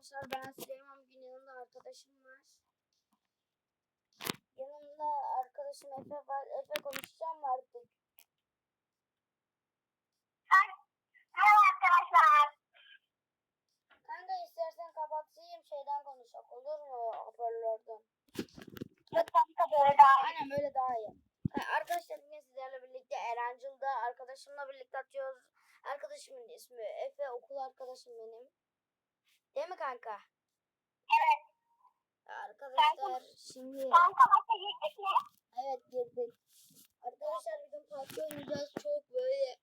Arkadaşlar ben Süleyman bugün yanımda arkadaşım var. Yanımda arkadaşım Efe var. Efe konuşacağım artık? Merhaba arkadaşlar. Kanka istersen kapatayım şeyden konuşak olur mu hoparlörden? Lütfen kadar daha Aynen böyle daha iyi. Arkadaşlar bugün sizlerle birlikte Erencil'de arkadaşımla birlikte atıyoruz. Arkadaşımın ismi Efe okul arkadaşım benim. Değil mi kanka? Evet. Arkadaşlar şimdi Kanka maça girdik mi? evet girdik. Arkadaşlar bugün parkta oynayacağız. Çok böyle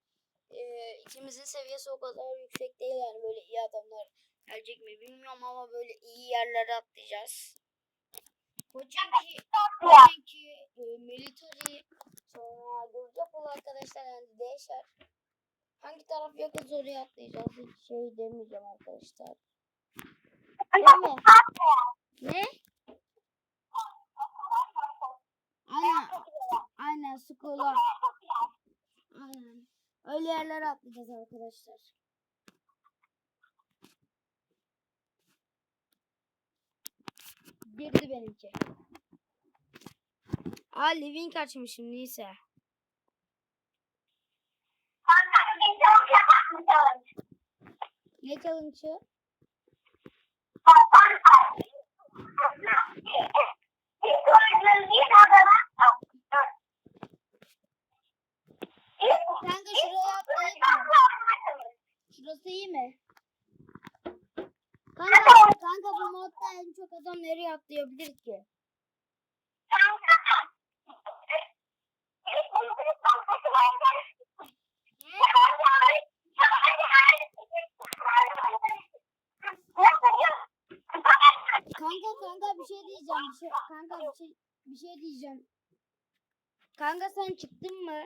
e, ikimizin seviyesi o kadar yüksek değil yani böyle iyi adamlar gelecek mi bilmiyorum ama böyle iyi yerlere atlayacağız. Koçinki, Koçinki, e, military, sonra Gürcepol arkadaşlar yani değişer. Hangi taraf yakız oraya atlayacağız hiç şey demeyeceğim arkadaşlar. Mi? Ne? Aynen, aynen skola. Aynen. Öyle yerlere atlayacağız arkadaşlar. Girdi benimki. Aa living açmışım neyse. Ne challenge'ı? Kanka. Şuraya atlayayım mı? Şurası iyi mi? Kanka, kanka bu modda en çok adam nereye atlayabilir ki? Kanka kanka bir şey diyeceğim. Bir şey, kanka bir şey bir şey diyeceğim. Kanka sen çıktın mı?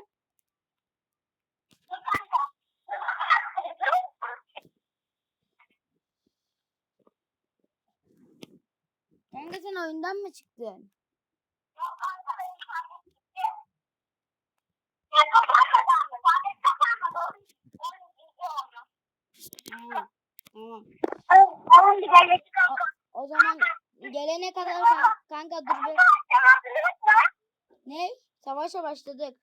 Kanka sen oyundan mı çıktın? Ha, tamam. O zaman gelene kadar kan- kanka dur bir. Ne? Savaşa başladık.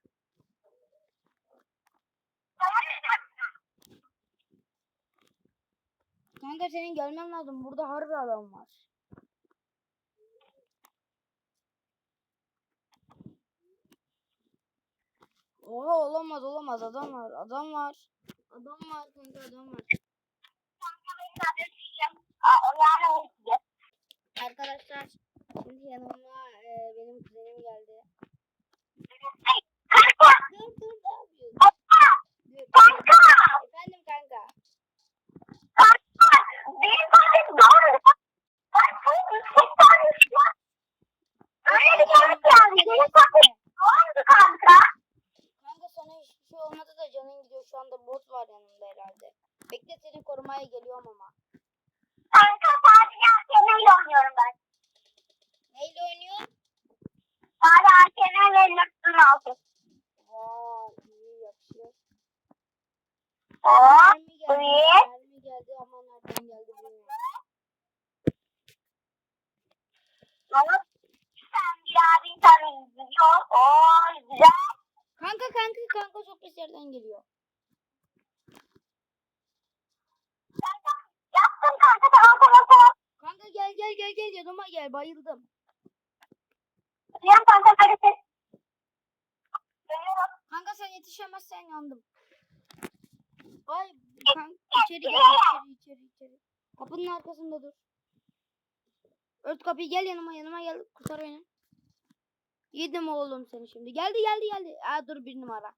Kanka senin gelmen lazım. Burada harbi adam var. Oha olamaz olamaz adam var adam var. Adam var kanka adam var. Arkadaşlar şimdi yanıma e, benim kuzenim geldi. Dur dur ne yapıyorsun? Dur. Efendim kanka. Kanka sana hiçbir şey olmadı da canın gidiyor. Şu anda bot var yanımda herhalde. Bekle seni korumaya geliyorum ama. Neyle oynuyor? Vay iyi yakışıyor. Mermi geldi. evet. Mermi geldi ama nereden geldi bilmiyorum. Kanka kanka kanka çok pis yerden geliyor. Kanka gel gel gel gel yanıma gel bayıldım. Kanka sen yetişemezsen yandım. Ay kanka içeri gel içeri içeri içeri. Kapının arkasında dur. Ört kapıyı gel yanıma yanıma gel kurtar beni. Yedim oğlum seni şimdi. Geldi geldi geldi. Aa dur bir numara.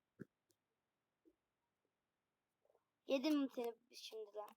Yedim seni şimdi lan.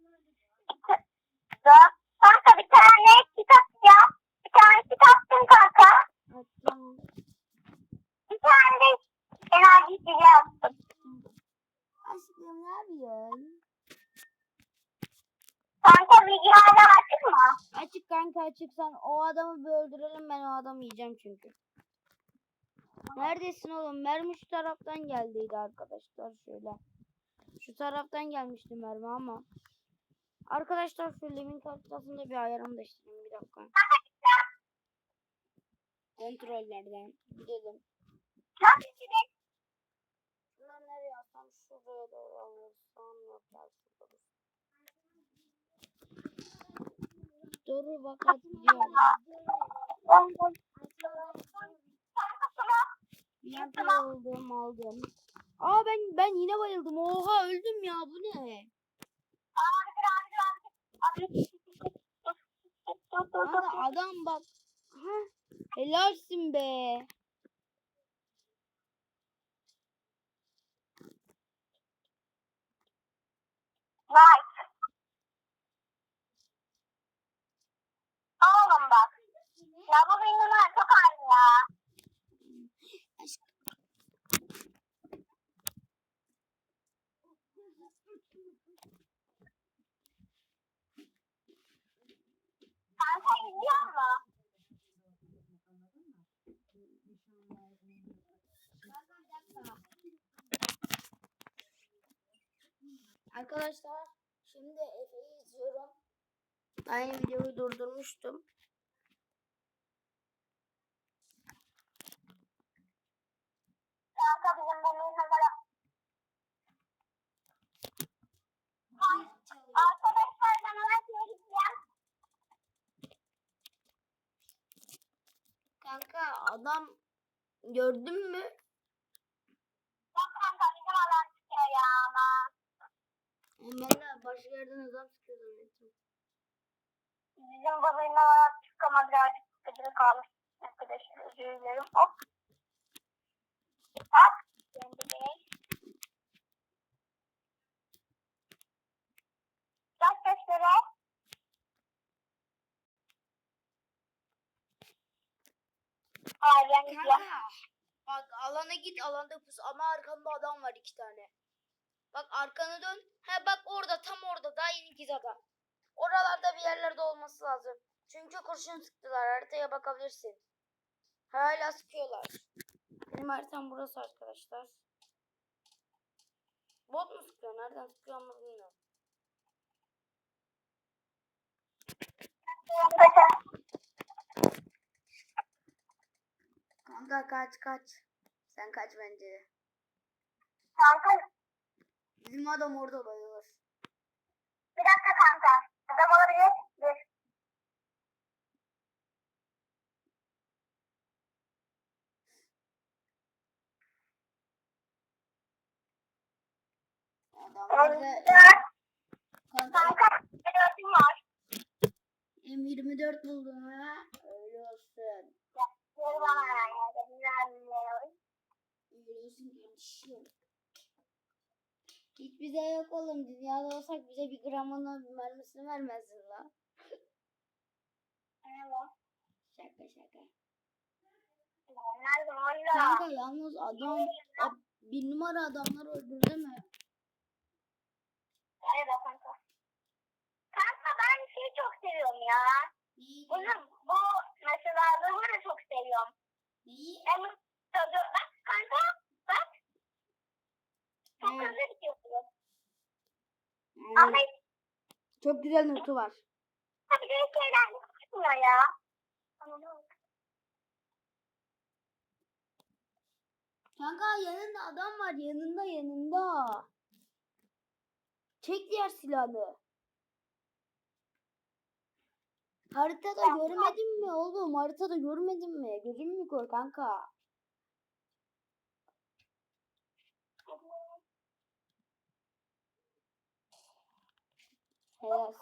vardı. Kanka bir tane kitap ya. Bir tane kitaptım kanka. Bir tane de enerji içeceği yaptım. Aşkım ne yapıyorsun? Kanka bilgi hala açık mı? Açık kanka açık. Sen o adamı bir öldürelim ben o adamı yiyeceğim çünkü. Neredesin oğlum? Mermi şu taraftan geldiydi arkadaşlar şöyle. Şu taraftan gelmişti mermi ama. Arkadaşlar şu link haritasında bir ayarımı değiştireyim bir dakika. Kontrollerden gidelim. Şunları nereye atsam şuraya doğru alırsam yok ya şurada dur. Doğru bak at gidiyorum. Nerede aldım aldım. Aa ben ben yine bayıldım. Oha öldüm ya bu ne? Kanka adam bak. Ha, helalsin be. Nice. Oğlum bak. Ya bu benim çok aynı ya. Arkadaşlar şimdi Efe'yi izliyorum. Aynı videoyu durdurmuştum. Kanka bizim bu numara. Arkadaşlar ben Malatya'ya gideceğim. Kanka adam gördün mü? Bak kanka bizim alan çıkıyor ya ama. Ben de başka yerden adam sıkıyor zannettim. Bizim çıkıyor ama birazcık sıkıcı kalmış. Arkadaşlar özür dilerim. Hop. Bak. Kendi değil. Bak sesleri. Ailen gidiyor. Kanka bak alana git alanda pus ama arkanda adam var iki tane. Bak arkana dön. He bak orada tam orada daha yeni git adam. Oralarda bir yerlerde olması lazım. Çünkü kurşun sıktılar haritaya bakabilirsin. Hala sıkıyorlar. Benim haritam burası arkadaşlar. Bot mu sıkıyor? Nereden sıkıyor ama bilmiyorum. Kanka kaç kaç. Sen kaç bence. Kanka Bizim adam orada bayılır. bir dakika kanka. Adam olabilir. Bir. Adamlarda kanka Kanka bir dörtüm var. M24 buldum ha. Öyle olsun. Olsun kardeşim. Hiç bize yok oğlum. Dünyada olsak bize bir gramını mermisini vermezsin la. Evet. Şaka şaka. Kanka yalnız adam o bir numara adamlar öldürdü mü? Nerede kanka? Kanka ben şeyi çok seviyorum ya. Neyi? Bunu bu mesela zırhı çok seviyorum. Neyi? Hem tadı bak kanka bak. Çok Evet. hızlı gidiyorsun. Aynen. Ama Çok güzel notu var. tabii de şeyden çıkmıyor ya. Kanka yanında adam var yanında yanında. Çek diğer silahını. Haritada görmedin mi oğlum? Haritada görmedin mi? Gözün mü kör kanka? Helal.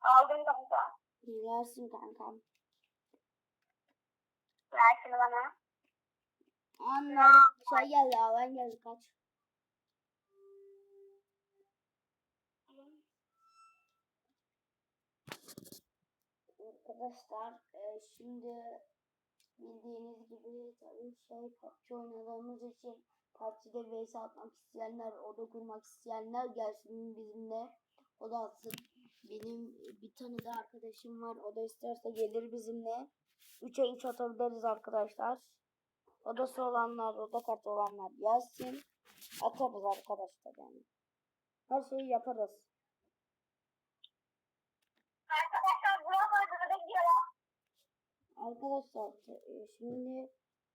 Aldım kanka. Helalsin kankam. Ver şunu bana. Anladım. Şey geldi alan geldi kaç. Arkadaşlar e, şimdi bildiğiniz gibi tabii şey PUBG oynadığımız için PUBG'de vs atmak isteyenler, oda kurmak isteyenler gelsin bizimle. O da atsın. Benim bir tane de arkadaşım var. O da isterse gelir bizimle. 3'e 3 atabiliriz arkadaşlar. Odası olanlar, oda kartı olanlar yazsın. Atarız arkadaşlar yani. Her şeyi yaparız. Arkadaşlar e, şimdi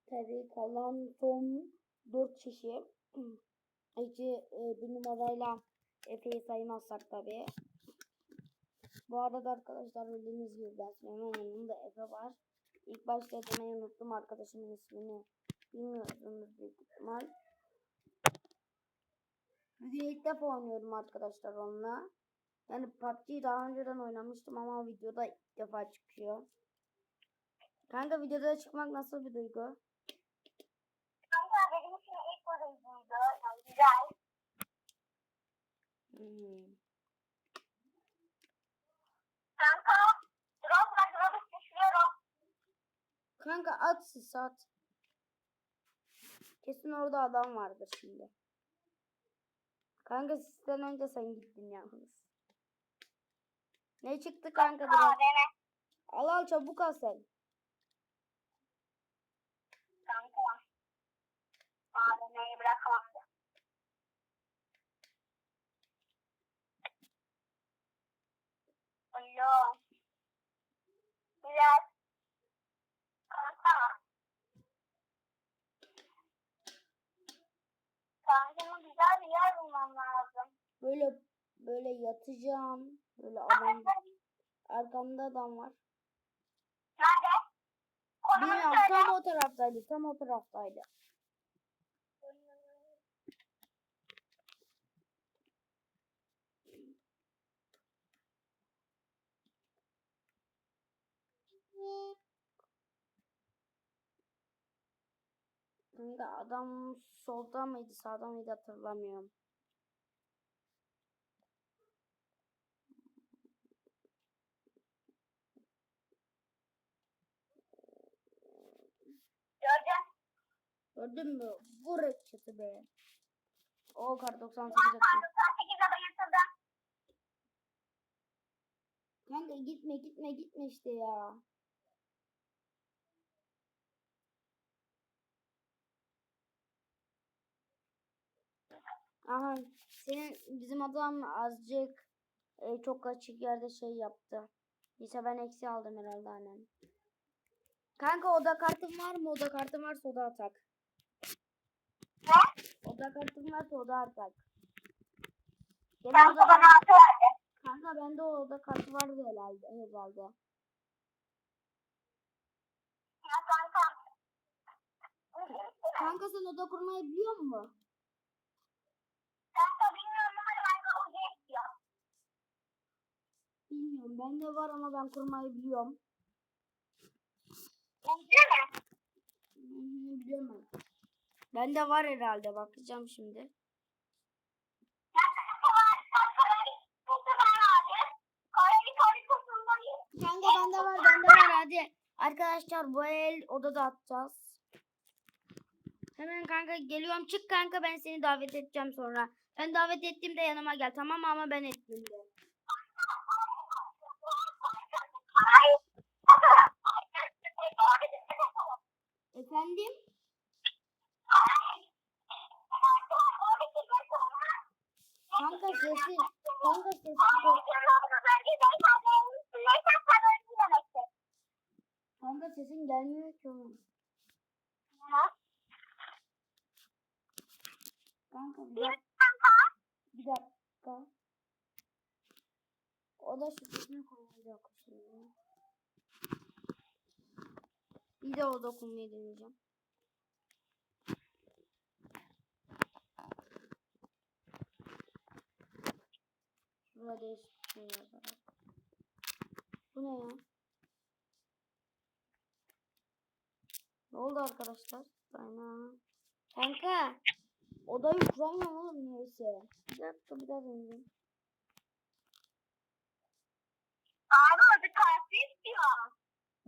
tabii kalan son 4 kişi. İki e, bir numarayla Efe'yi saymazsak tabii. Bu arada arkadaşlar bildiğiniz gibi ben Süleyman yanımda Efe var. İlk başta demeyi unuttum arkadaşımın ismini. Bilmiyorsunuz büyük ihtimal. Bugün ilk defa oynuyorum arkadaşlar onunla. Yani PUBG'yi daha önceden oynamıştım ama videoda ilk defa çıkıyor. Kanka videoda çıkmak nasıl bir duygu? Kanka benim için ilk bölümdü. Yani güzel. Hmm. Kanka drop var drop düşüyorum. Kanka at sis at. Kesin orada adam vardır şimdi. Kanka sizden önce sen gittin yalnız. Ne çıktı kanka Aa. Al al çabuk al sen. Kanka. Aa deneyi bırakamam. Alo. Güzel. Kanka. Kankama güzel bir yer bulmam lazım. Böyle böyle yatacağım. Böyle adam arkamda adam var. Nerede? Bilmiyorum tam o taraftaydı. Tam o taraftaydı. Kanka adam solda mıydı sağda mıydı hatırlamıyorum. Göreceğim. Gördün mü? Vur çatı be. O kar 98 Kanka atıyor. 98'e bayıltırdım. Kanka gitme gitme gitme işte ya. Aha senin bizim adam azıcık e, çok açık yerde şey yaptı. Neyse ben eksi aldım herhalde annem. Kanka oda kartın var mı? Oda kartın varsa oda atak. Ne? Oda kartın varsa oda atak. Benim Kanka oda bana altı verdi. Kanka bende o oda kartı vardı herhalde. herhalde. Ya kanka. Kanka sen oda kurmayı biliyor musun? Kanka bilmiyorum ama kanka ucu istiyor. Bilmiyorum. Bende var ama ben kurmayı biliyorum. Hı hı, biliyorum ben. Bende var herhalde. Bakacağım şimdi. Kanka bende var. Bende var. Hadi. Arkadaşlar bu el odada atacağız. Hemen kanka geliyorum. Çık kanka ben seni davet edeceğim sonra. Ben davet ettiğimde yanıma gel tamam mı? Ama ben ettiğimde. Hayır. Efendim? Kanka sesi. Kanka sesi. Kanka sesin gelmiyor ki oğlum. Kanka bir dakika. Bir dakika. O da şu sesini koyacak şimdi. Bir de o dokunmayı deneyeceğim. Şurada değişik bir şey. Bu ne ya? Ne oldu arkadaşlar? Aynen. Kanka. Odayı kuramıyorum oğlum neyse. Bir dakika bir daha deneyeceğim.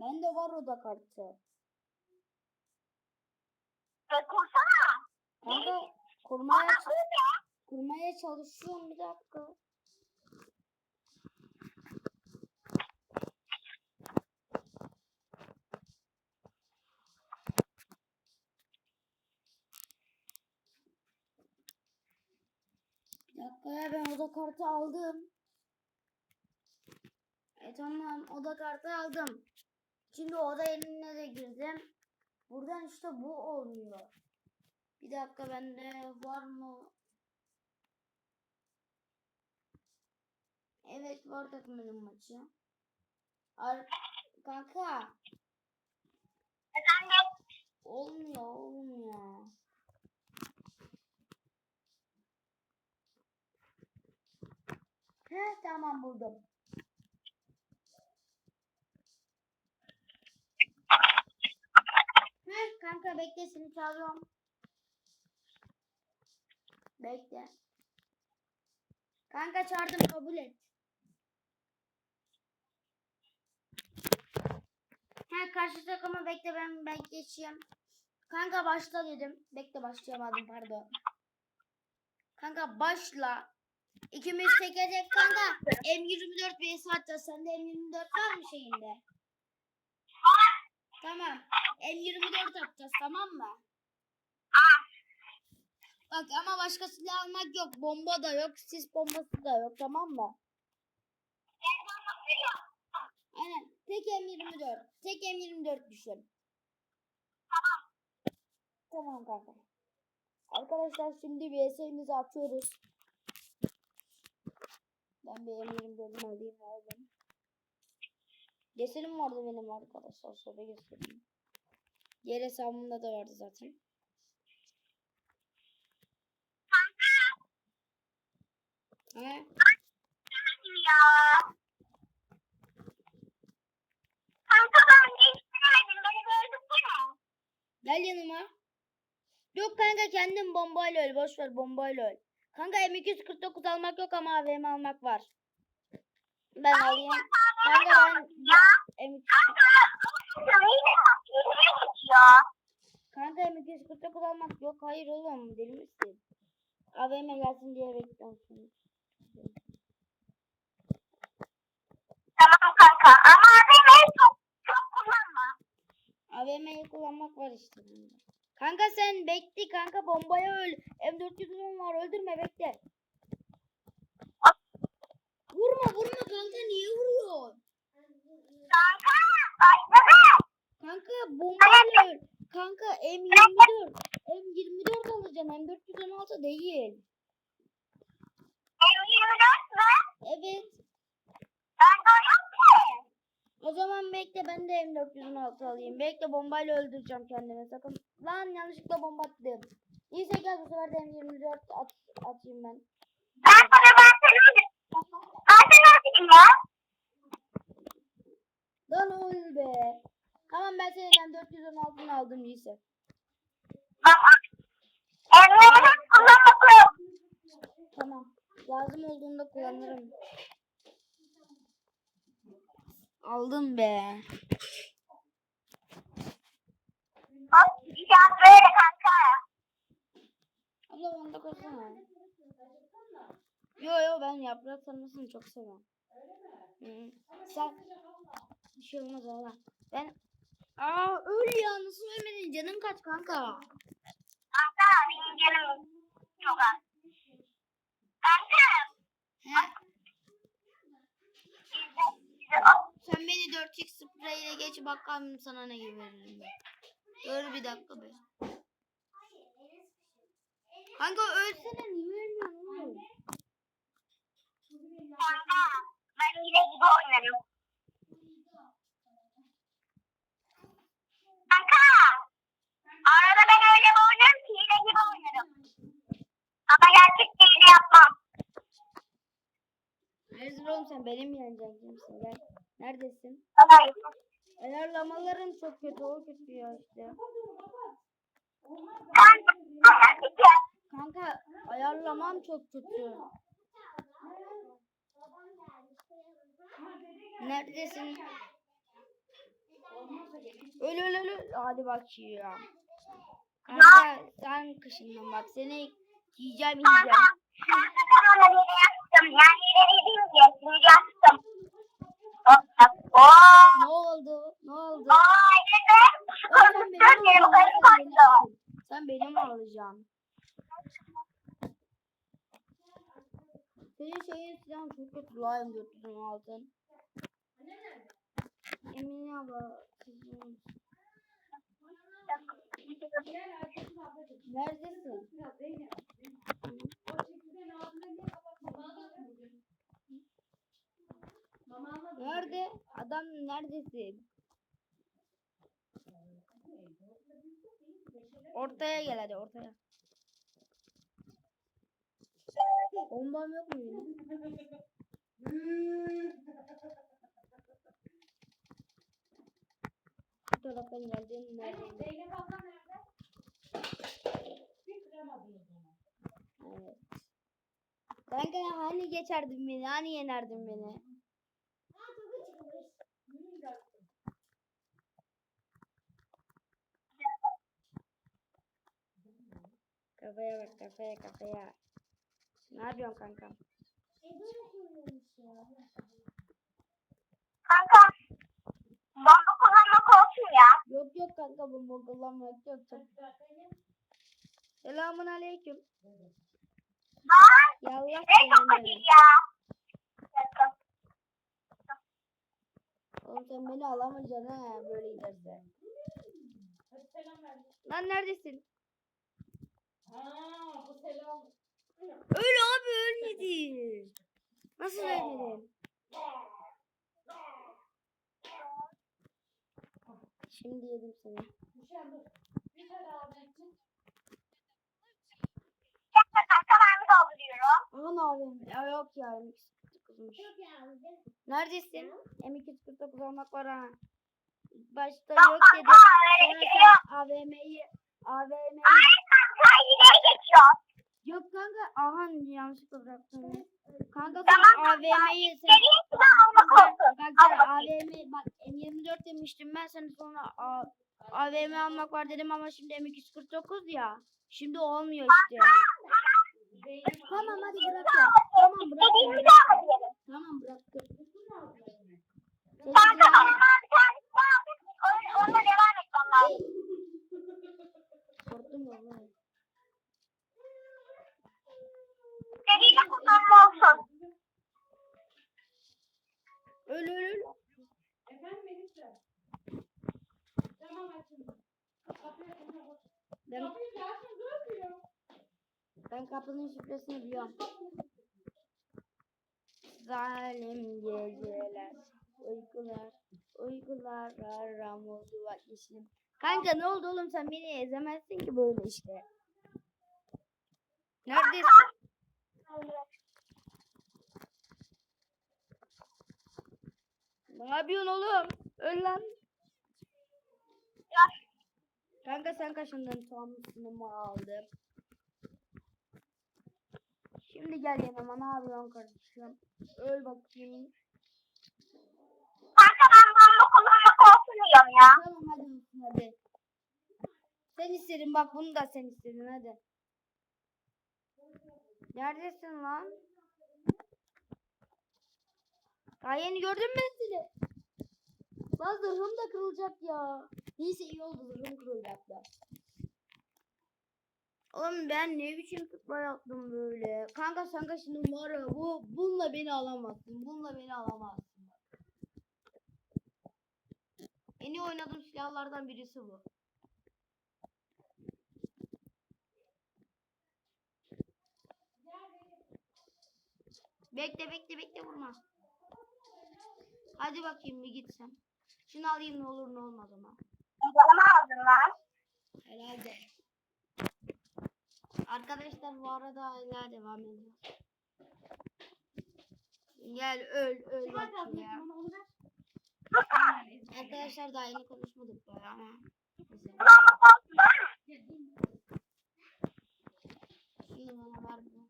Ben de var oda kartı. E kursana. Kanka kurmaya, Ana, kurmaya çalışıyorum bir dakika. Bir dakika ya ben oda kartı aldım. E tamam oda kartı aldım. Şimdi oda yerine de girdim. Buradan işte bu olmuyor. Bir dakika bende var mı? Evet var takımının maçı. Ar kanka Efendim? olmuyor olmuyor. He tamam buldum. He kanka bekle seni çağırıyorum. Bekle. Kanka çağırdım kabul et. He karşı takıma bekle ben ben geçeyim. Kanka başla dedim. Bekle başlayamadım pardon. Kanka başla. İkimiz çekecek kanka. M24 vs atacağız. Sende M24 var mı şeyinde? Tamam. M24 atacağız tamam mı? Bak ama başka silah almak yok. Bomba da yok. Sis bombası da yok tamam mı? Aynen. Tek M24. Tek M24 düşün. Tamam kanka. Arkadaşlar şimdi VS'imizi atıyoruz. Ben bir M24'ümü alayım aldım. Geselim vardı benim arkadaşlar. Sonra göstereyim. Diğer hesabımda da vardı zaten. He? Ya. Gel yanıma. Yok kanka kendim bombayla öl. Boş ver bombayla öl. Kanka M249 almak yok ama AVM almak var. Ben alayım. Kanka ben ya. Kanka M249 almak yok. Hayır oğlum deli misin? AVM gelsin diye bekliyorum seni. Tamam kanka ama beni çok çok kullanma. AVM'yi kullanmak var işte. bende. Kanka sen bekle kanka bombaya öl. M410 var öldürme bekle. Vurma vurma kanka niye vuruyorsun? Kanka başladı. Kanka bombayla öl. Kanka M24. M24 alacaksın M416 değil. M24 mü? Evet. De yok ki. O zaman bekle ben de M416 alayım. Bekle bombayla öldüreceğim kendimi sakın. Lan yanlışlıkla bomba attım. Neyse gel bu sefer de M24 at, atayım ben. Ben sana ben sana dedim ya. Lan öl be. Tamam ben senin M416'ını aldım. M24 kullanmak yok. Tamam. Lazım olduğunda kullanırım. Aldım be. Bak şans böyle kanka. Abla bana koysana. Yo yo ben yaprak sarmasını çok seviyorum. Hı. Sen bir şey olmaz valla. Ben Aa öl ya nasıl ölmedin canın kaç kanka? Kanka benim canım çok az. Kanka. Sen beni 4x spreyle geç bakalım sana ne gibi veririm ben. Dur bir dakika be. Kanka ölsene niye ölmüyorsun Kanka. Ben hile gibi oynarım. Kanka. Arada ben öyle bir oynarım ki hile gibi oynarım. Ama gerçek hile yapmam. Hayırdır oğlum sen benim yeneceksin kimsin gel. Neredesin? Alayım. Ayarlamaların çok kötü o kötü ya işte. Kanka. Kanka ayarlamam çok kötü. Neredesin? Öl öl öl. öl. Hadi bakayım. Kanka sen kışındın bak seni yiyeceğim yiyeceğim. Kanka ben. Yani dediğim gibi şimdi yaptım. Ne oldu? Ne oldu? Aa yine. Oğlum sen benim alacaksın. Senin şeyin silahın çok kötü la M416. Emine abla. kızım. Neredesin? Nerede? Adam neredesin? Ortaya gel hadi ortaya. Bombam yok mu? taraftan geldin neredeyim? Zeynep abla nerede? Bir kıramadınız onu. Evet. Kanka hani geçerdin beni? Hani yenerdin beni? Yürüyün gelsin. Kafaya bak kafaya kafaya. Ne yapıyorsun kanka? Kanka. Bomba kullanmak olsun ya. Yok yok kanka bomba kullanmak yok. Selamun aleyküm. Lan. Yallah seni. acil ya. Oğlum sen beni alamayacaksın ha böyle giderse. Lan neredesin? Aa, bu selam. Öl abi ölmedi. Nasıl ölmedin? Şimdi yedim seni. Dur. Bir tane alacaksın. Kanka kanka ben mi dolduruyorum? Aman abim. Ya yok ya. M249 kızmış. Neredesin? M249 almak var ha. Başta Yok yok dedi. kanka öyle Sonra şey sen AVM'yi AVM'yi Hayır kanka yine geçiyor. Yok kanka aha yanlışlıkla bıraktım. Kanka sen. AVM'yi sen almak olsun. Bak. AVM bak M24 demiştim ben sana sonra A, AVM almak var dedim ama şimdi M249 ya. Şimdi olmuyor işte. Tamam hadi bırak ya. Tamam bırak ya. Tamam. Senin Kanka ama bir tane aldık. Onunla devam etmem lazım. Korktum vallahi. Dediğim kullanma olsun. Öl öl öl. Ben, ben kapının şifresini biliyorum. Zalim geceler, uykular, uykular aram oldu bak. Kanka ne oldu oğlum sen beni ezemezsin ki böyle işte. Neredesin? Ne yapıyorsun oğlum? Öl lan. Ya, Kanka sen kaşındın tam sınımı aldım. Şimdi gel yanıma ne yapıyorsun kardeşim? Öl bakayım. Kanka ben bomba kullanmak olsun diyorum ya. Tamam hadi hadi. Sen istedin bak bunu da sen istedin hadi. Neredesin lan? Daha yeni gördün mü seni? Lan zırhım da kırılacak ya. Neyse iyi oldu zırhım kırılacak da. Oğlum ben ne biçim tıkla yaptım böyle. Kanka sen şimdi var bu bununla beni alamazsın. Bununla beni alamazsın. En iyi oynadığım silahlardan birisi bu. Bekle bekle bekle vurma. Hadi bakayım bir gitsem. Şunu alayım ne olur ne olmaz ama. Canımı aldın lan. Herhalde. Arkadaşlar bu arada hala devam ediyor. Gel öl öl bakayım ya. Arkadaşlar daha yeni konuşmadık böyle ama. Kullanmak olsun değil mi? Şimdi bana ver bunu.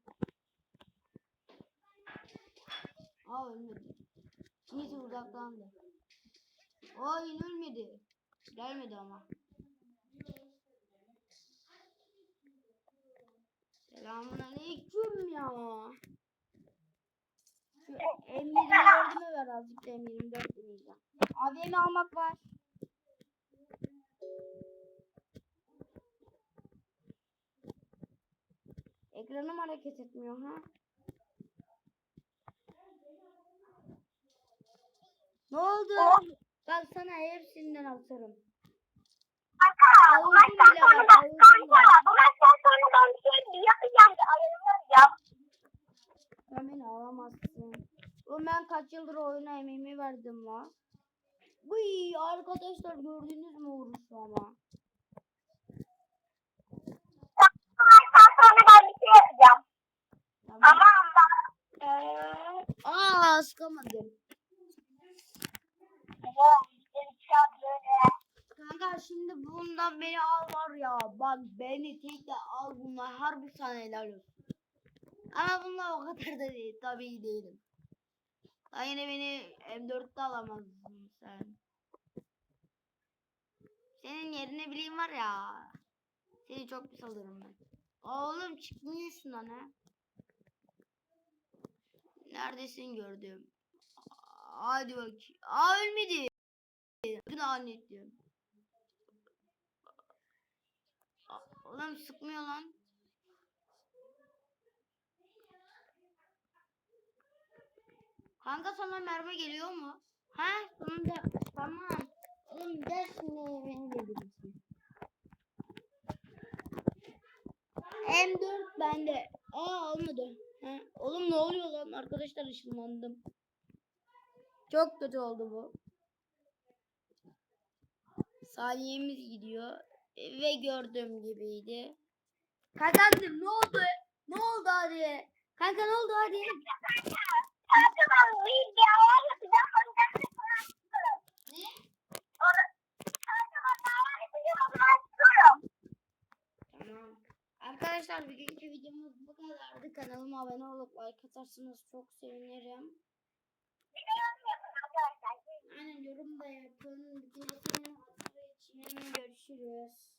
Aa ölmedi. Neyse uzaklandı. Aa ölmedi. Gelmedi ama. Selamun aleyküm ya. Şu M24'ümü ver azıcık da M24 deneyeceğim. AVM almak var. Ekranım hareket etmiyor ha. Ne oldu? Oh. Bak sana hepsinden atarım. Bile sonra havuzun kanka maçtan sonra ben bir şey yapacağım. Ayırıyorum. Sen beni alamazsın. Oğlum ben kaç yıldır oyuna emeğimi verdim la. Uy arkadaşlar gördünüz mü vuruşu ama. Bu maçtan sonra ben bir şey yapacağım. Tamam. Ama ama. Eee. Aa sıkamadım. Kanka şimdi bundan beni al var ya. Bak beni tek de al bunlar harbi sana helal olsun. Ama bunlar o kadar da değil. Tabii değilim. Daha yine beni M4'te alamazdın sen. Senin yerine bileyim var ya. Seni çok pis alırım ben. Oğlum çıkmıyor şundan ha. Neredesin gördüm. Hadi bak. Aa ölmedi. Aa, Oğlum sıkmıyor lan. Kanka sana mermi geliyor mu? Ha? Sonunda. Tamam. Oğlum gel şimdi beni gelirsin. M4 bende. Aa olmadı. Ha? Oğlum ne oluyor lan? Arkadaşlar ışınlandım. Çok kötü oldu bu. Saniyemiz gidiyor. Ve gördüğüm gibiydi. Kazandım. Ne oldu? Ne oldu hadi? Kanka ne oldu hadi? Tamam. Arkadaşlar bugünkü videomuz bu kadardı. Kanalıma abone olup like atarsanız çok sevinirim. Bir de yorum yapın arkadaşlar. Aynen yorum da yapın. Bütün için görüşürüz.